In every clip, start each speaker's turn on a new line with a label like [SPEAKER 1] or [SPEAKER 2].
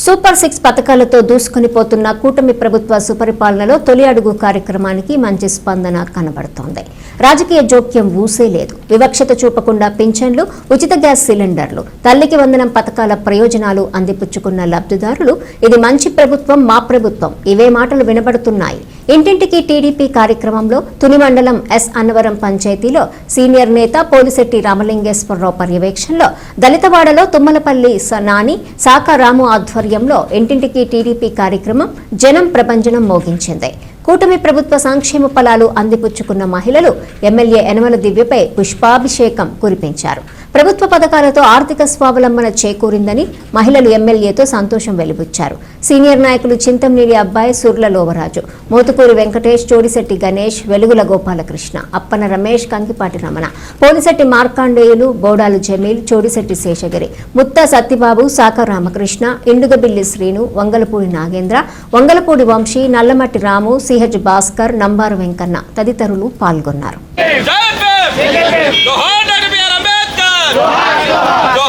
[SPEAKER 1] Super six పథకాలతో దూసుకుని పోతున్న కూటమి ప్రభుత్వ సుపరిపాలనలో తొలి అడుగు కార్యక్రమానికి మంచి స్పందన కనబడుతోంది. రాజకీయ జోక్యం ఊసే లేదు. వివక్షత చూపకుండా పింఛన్లు ఉచిత గ్యాస్ సిలిండర్లు తల్లికి వందనం పథకాల ప్రయోజనాలు అందిపుచ్చుకున్న లబ్ధిదారులు ఇది మంచి ప్రభుత్వం మా ప్రభుత్వం. ఇవే మాటలు వినబడుతున్నాయి. ఇంటింటికి టీడీపీ కార్యక్రమంలో తుని మండలం ఎస్ అన్నవరం పంచాయతీలో సీనియర్ నేత పోలిశెట్టి రామలింగేశ్వరరావు పర్యవేక్షణలో దళితవాడలో తుమ్మలపల్లి నాని సాకా రాము ఆధ్వర్యంలో ఇంటింటికి టీడీపీ కార్యక్రమం జనం ప్రపంచనం మోగించింది. కూటమి ప్రభుత్వ సంక్షేమ ఫలాలు అందిపుచ్చుకున్న మహిళలు ఎమ్మెల్యే యనమల దివ్యపై పుష్పాభిషేకం కురిపించారు. ప్రభుత్వ పథకాలతో ఆర్థిక స్వావలంబన చేకూరిందని మహిళలు ఎమ్మెల్యేతో సంతోషం వెలిబుచ్చారు. సీనియర్ నాయకులు చింతంనేని అబ్బాయి సుర్ల లోవరాజు మోతుకూరి వెంకటేష్ చోడిశెట్టి గణేష్ వెలుగుల గోపాలకృష్ణ అప్పన రమేష్ కంకిపాటి రమణ పోలిశెట్టి మార్కాండేయులు బోడాలు జమీల్ చోడిశెట్టి శేషగిరి ముత్త సత్యబాబు సాక రామకృష్ణ ఇండుగబిల్లి శ్రీను వంగలపూడి నాగేంద్ర వంగలపూడి వంశీ నల్లమట్టి రాము సిహెచ్ భాస్కర్ నంబారు వెంకన్న తదితరులు పాల్గొన్నారు.
[SPEAKER 2] সোহাগ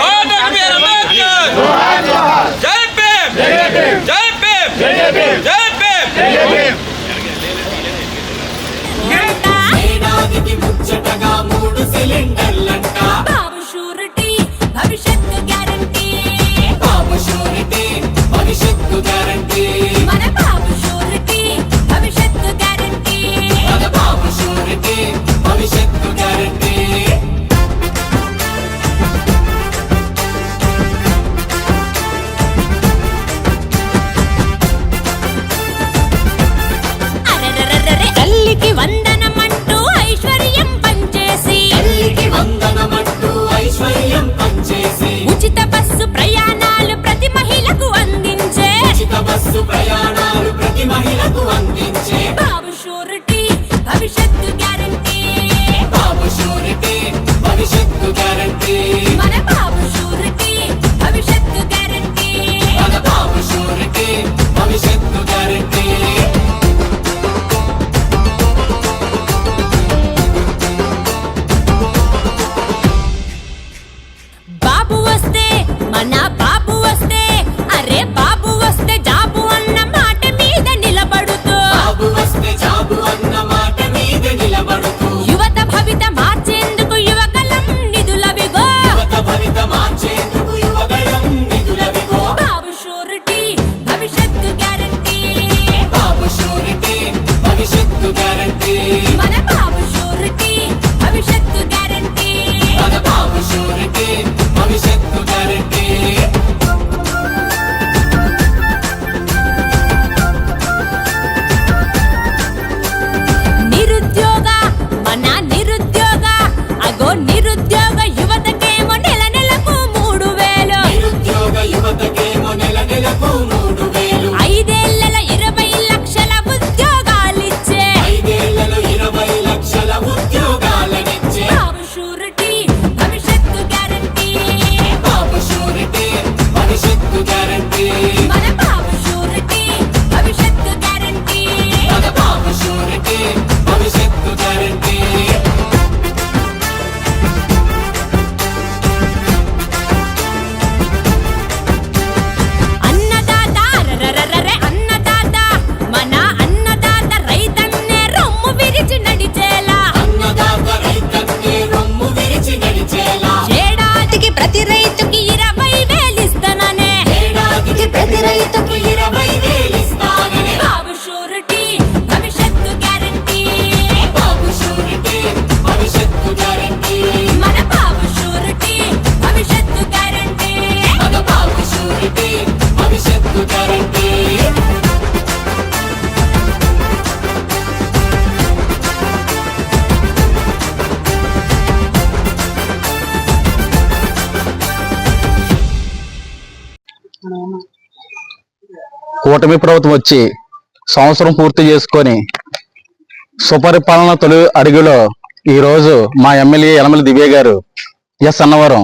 [SPEAKER 3] ఉచిత బస్సు
[SPEAKER 2] ప్రయాణం
[SPEAKER 4] కూటమి ప్రభుత్వం వచ్చి సంవత్సరం పూర్తి చేసుకొని సుపరిపాలన తొలి అడుగులో ఈ రోజు మా ఎమ్మెల్యే యనమల దివ్య గారు ఎస్ అన్నవరం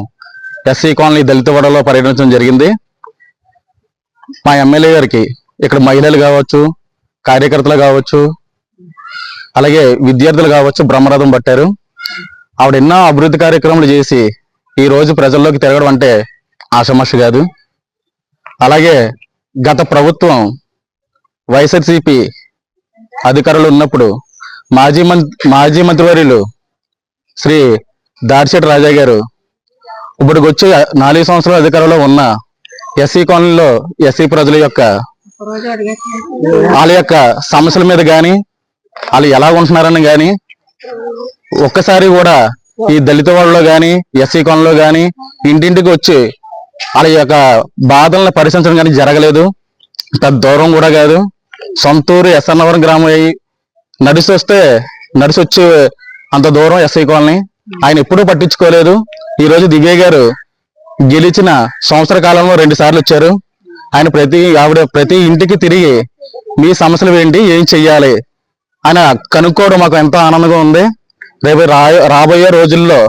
[SPEAKER 4] ఎస్సీ కాలనీ దళితవాడలో పర్యటించడం జరిగింది. మా ఎమ్మెల్యే గారికి ఇక్కడ మహిళలు కావచ్చు కార్యకర్తలు కావచ్చు అలాగే విద్యార్థులు కావచ్చు బ్రహ్మరథం పట్టారు. ఆవిడ ఎన్నో అభివృద్ధి కార్యక్రమాలు చేసి ఈ రోజు ప్రజల్లోకి తిరగడం అంటే ఆషమాష కాదు. అలాగే గత ప్రభుత్వం వైఎస్ఆర్సిపి అధికారులు ఉన్నప్పుడు మాజీ మంత్రి మాజీ మంత్రివర్యులు శ్రీ దార్శెట్ రాజా గారు ఇప్పుడు వచ్చి నాలుగు సంవత్సరాల అధికారంలో ఉన్న ఎస్సీ కాలనీలో ఎస్సీ ప్రజల యొక్క వాళ్ళ యొక్క సమస్యల మీద కానీ వాళ్ళు ఎలా ఉంటున్నారని కానీ ఒక్కసారి కూడా ఈ దళిత వాళ్ళలో కానీ ఎస్సీ కాలనీలో కానీ ఇంటింటికి వచ్చి వాళ్ళ యొక్క బాధలను పరిశీలించడం కానీ జరగలేదు. పెద్ద దూరం కూడా కాదు. సొంతూరు ఎస్ఎన్నవరం గ్రామం అయ్యి నడిచి వస్తే నడిచి వచ్చి అంత దూరం ఎస్ఐ కాలనీ. ఆయన ఎప్పుడూ పట్టించుకోలేదు. ఈ రోజు దివ్య గారు గెలిచిన సంవత్సర కాలంలో రెండు సార్లు వచ్చారు. ఆయన ప్రతి ఆవిడ ప్రతి ఇంటికి తిరిగి మీ సమస్యలు ఏంటి? ఏం చెయ్యాలి? అని కనుక్కోవడం మాకు ఎంతో ఆనందంగా ఉంది. రేపు రాబోయే రోజుల్లో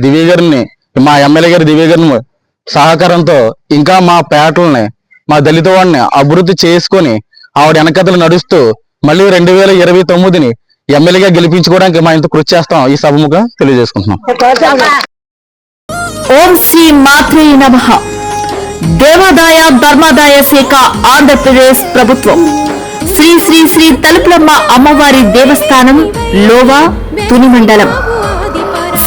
[SPEAKER 4] దివ్య గారిని మా ఎమ్మెల్యే గారి దివ్య గారిని సహకారంతో ఇంకా మా పేటల్ని మా దళిత వాడిని అభివృద్ధి చేసుకొని ఆవిడ వెనకతలు నడుస్తూ మళ్ళీ రెండు వేల ఇరవై తొమ్మిదిని ఎమ్మెల్యేగా గెలిపించుకోవడానికి మా ఇంత కృషి చేస్తాం. ఈ సభముగా తెలియజేసుకుంటున్నాం.
[SPEAKER 2] ఓం శ్రీ మాత్రే నమ. దేవాదాయ ధర్మాదాయ శాఖ ఆంధ్రప్రదేశ్ ప్రభుత్వం. శ్రీ శ్రీ శ్రీ తలుపులమ్మ అమ్మవారి దేవస్థానం లోవా తుని మండలం.